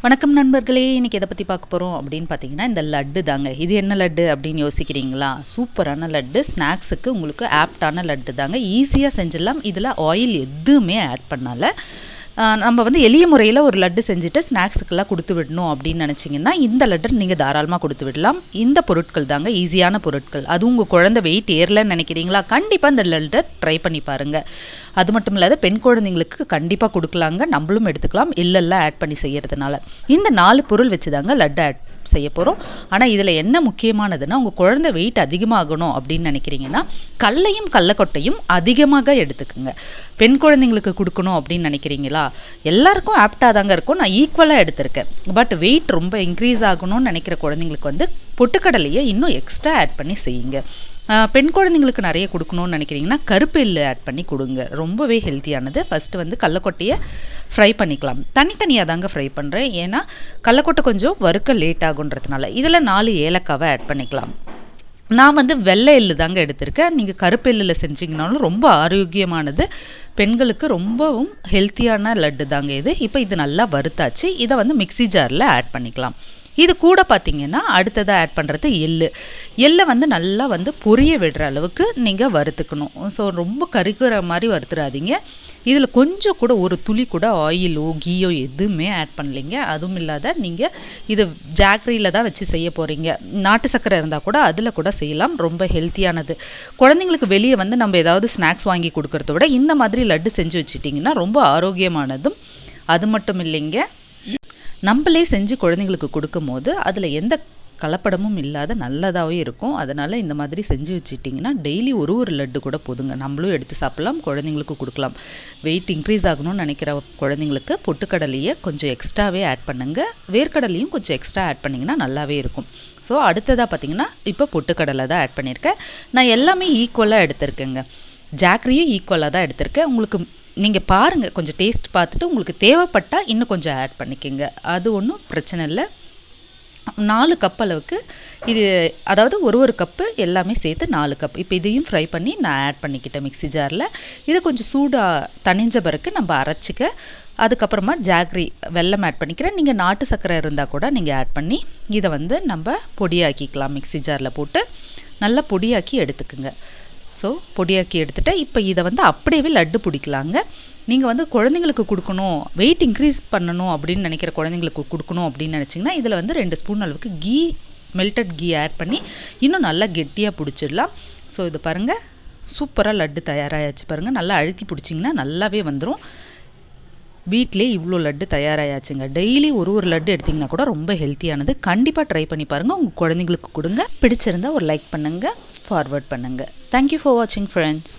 வணக்கம் நண்பர்களே இன்றைக்கி எதை பற்றி பார்க்க போகிறோம் அப்படின்னு பார்த்தீங்கன்னா இந்த லட்டு தாங்க. இது என்ன லட்டு அப்படின்னு யோசிக்கிறீங்களா? சூப்பரான லட்டு. ஸ்நாக்ஸுக்கு உங்களுக்கு ஆப்டான லட்டு தாங்க. ஈஸியாக செஞ்சிடலாம். இதில் ஆயில் எதுவுமே ஆட் பண்ணால. நம்ம வந்து எளிய முறையில் ஒரு லட்டு செஞ்சுட்டு ஸ்நாக்ஸுக்கெல்லாம் கொடுத்து விடணும் அப்படின்னு நினச்சிங்கன்னா இந்த லட்டு நீங்கள் தாராளமாக கொடுத்து விடலாம். இந்த பொருட்கள் தாங்க ஈஸியான பொருட்கள். அதுவும் உங்கள் குழந்தை வெயிட் ஏறலன்னு நினைக்கிறீங்களா கண்டிப்பாக இந்த லட்டை ட்ரை பண்ணி பாருங்கள் அது மட்டும் இல்லாத பெண் குழந்தைங்களுக்கு கண்டிப்பாக கொடுக்கலாங்க. நம்மளும் எடுத்துக்கலாம். இல்லைல்லாம் ஆட் பண்ணி செய்கிறதுனால இந்த நாலு பொருள் வச்சு தாங்க லட்டு ஆட் செய்ய போகிறோம் ஆனால் இதில் என்ன முக்கியமானதுன்னா உங்கள் குழந்தை வெயிட் அதிகமாகணும் அப்படின்னு நினைக்கிறீங்கன்னா கல்லையும் கடலக்கொட்டையும் அதிகமாக எடுத்துக்கோங்க. பெண் குழந்தைங்களுக்கு கொடுக்கணும் அப்படின்னு நினைக்கிறீங்களா? எல்லாருக்கும் ஆப்டாக தாங்க இருக்கும். நான் ஈக்குவலாக எடுத்திருக்கேன். பட் வெயிட் ரொம்ப இன்க்ரீஸ் ஆகணும்னு நினைக்கிற குழந்தைங்களுக்கு வந்து பொட்டுக்கடலையை இன்னும் எக்ஸ்ட்ரா ஆட் பண்ணி செய்யுங்க. பெண் குழந்தைங்களுக்கு நிறைய கொடுக்கணும்னு நினைக்கிறீங்கன்னா கருப்பு எள்ளு ஆட் பண்ணி கொடுங்க. ரொம்பவே ஹெல்த்தியானது ஃபஸ்ட்டு வந்து கடலக்கொட்டையை ஃப்ரை பண்ணிக்கலாம். தனித்தனியாக தாங்க ஃப்ரை பண்ணுறேன் ஏன்னா கடலக்கொட்டை கொஞ்சம் வறுக்க லேட் ஆகுன்றதுனால இதில் நாலு ஏலக்காவை ஆட் பண்ணிக்கலாம். நான் வந்து வெள்ளை எள்ளு தாங்க எடுத்திருக்கேன். நீங்கள் கருப்பு எள்ளில் செஞ்சிங்கனாலும் ரொம்ப ஆரோக்கியமானது. பெண்களுக்கு ரொம்பவும் ஹெல்த்தியான லட்டு தாங்க இது. இப்போ இது நல்லா வறுத்தாச்சு. இதை வந்து மிக்ஸி ஜாரில் ஆட் பண்ணிக்கலாம். இது கூட பார்த்தீங்கன்னா அடுத்ததாக ஆட் பண்ணுறது எள்ளு. எள்ளை வந்து நல்லா வந்து பொரிய விடுற அளவுக்கு நீங்கள் வறுத்துக்கணும். ஸோ ரொம்ப கருகிற மாதிரி வறுத்துறாதீங்க. இதில் கொஞ்சம் கூட ஒரு துளி கூட ஆயிலோ கீயோ எதுவுமே ஆட் பண்ணலைங்க. அதுவும் இல்லாத நீங்கள் இது ஜாக்ரியில் தான் வச்சு செய்ய போகிறீங்க நாட்டு சர்க்கரை இருந்தால் கூட அதில் கூட செய்யலாம். ரொம்ப ஹெல்த்தியானது குழந்தைங்களுக்கு வெளியே வந்து நம்ம ஏதாவது ஸ்நாக்ஸ் வாங்கி கொடுக்கறத விட இந்த மாதிரி லட்டு செஞ்சு வச்சுட்டிங்கன்னா ரொம்ப ஆரோக்கியமானதும் அது மட்டும் இல்லைங்க. நம்மளே செஞ்சு குழந்தைங்களுக்கு கொடுக்கும்போது அதில் எந்த கலப்படமும் இல்லாத நல்லதாகவே இருக்கும். அதனால் இந்த மாதிரி செஞ்சு வச்சுட்டிங்கன்னா டெய்லி ஒரு ஒரு லட்டு கூட போதுங்க. நம்மளும் எடுத்து சாப்பிட்லாம் குழந்தைங்களுக்கு கொடுக்கலாம். வெயிட் இன்க்ரீஸ் ஆகணும்னு நினைக்கிற குழந்தைங்களுக்கு பொட்டுக்கடலையை கொஞ்சம் எக்ஸ்ட்ராவே ஆட் பண்ணுங்கள் வேர்க்கடலையும் கொஞ்சம் எக்ஸ்ட்ரா ஆட் பண்ணிங்கன்னா நல்லாவே இருக்கும். ஸோ அடுத்ததாக பார்த்தீங்கன்னா இப்போ பொட்டுக்கடலை தான் ஆட் பண்ணியிருக்கேன். நான் எல்லாமே ஈக்குவலாக எடுத்திருக்கேங்க. ஜாக்ரியும் ஈக்குவலாக தான் எடுத்திருக்கேன். உங்களுக்கு நீங்கள் பாருங்கள் கொஞ்சம் டேஸ்ட் பார்த்துட்டு உங்களுக்கு தேவைப்பட்டால் இன்னும் கொஞ்சம் ஆட் பண்ணிக்கோங்க. அது ஒன்றும் பிரச்சனை இல்லை. நாலு கப் அளவுக்கு இது அதாவது ஒரு ஒரு கப்பு எல்லாமே சேர்த்து நாலு கப் இப்போ இதையும் ஃப்ரை பண்ணி நான் ஆட் பண்ணிக்கிட்டேன் மிக்ஸி ஜாரில் இது கொஞ்சம் சூடாக தனிஞ்ச பிறகு நம்ம அரைச்சிக்க. அதுக்கப்புறமா ஜாக்ரி வெல்லம் ஆட் பண்ணிக்கிறேன். நீங்கள் நாட்டு சர்க்கரை இருந்தால் கூட நீங்கள் ஆட் பண்ணி இதை வந்து நம்ம பொடியாக்கிக்கலாம் மிக்ஸி ஜாரில் போட்டு. நல்லா பொடியாக்கி எடுத்துக்குங்க. ஸோ பொடியாக்கி எடுத்துகிட்டு இப்போ இதை வந்து அப்படியே லட்டு பிடிக்கலாங்க. நீங்கள் வந்து குழந்தைங்களுக்கு கொடுக்கணும் வெயிட் இன்க்ரீஸ் பண்ணணும் அப்படின்னு நினைக்கிற குழந்தைங்களுக்கு கொடுக்கணும் அப்படின்னு நினச்சிங்கன்னா இதில் வந்து ரெண்டு ஸ்பூன் அளவுக்கு கீ மெல்டட் கீ ஆட் பண்ணி இன்னும் நல்லா கெட்டியாக பிடிச்சிடலாம். ஸோ இது பாருங்கள் சூப்பராக லட்டு தயாராகியாச்சு பாருங்கள் நல்லா அழுத்தி பிடிச்சிங்கன்னா நல்லாவே வந்துடும் வீட்டிலே இவ்வளோ லட்டு தயாராகியாச்சுங்க டெய்லி ஒரு ஒரு லட்டு எடுத்திங்கன்னா கூட ரொம்ப ஹெல்த்தியானது. கண்டிப்பாக ட்ரை பண்ணி பாருங்கள் உங்கள் குழந்தைங்களுக்கு கொடுங்க. பிடிச்சிருந்தா ஒரு லைக் பண்ணுங்கள் ஃபார்வர்ட் பண்ணுங்கள் தேங்க்யூ ஃபார் வாட்சிங் ஃப்ரெண்ட்ஸ்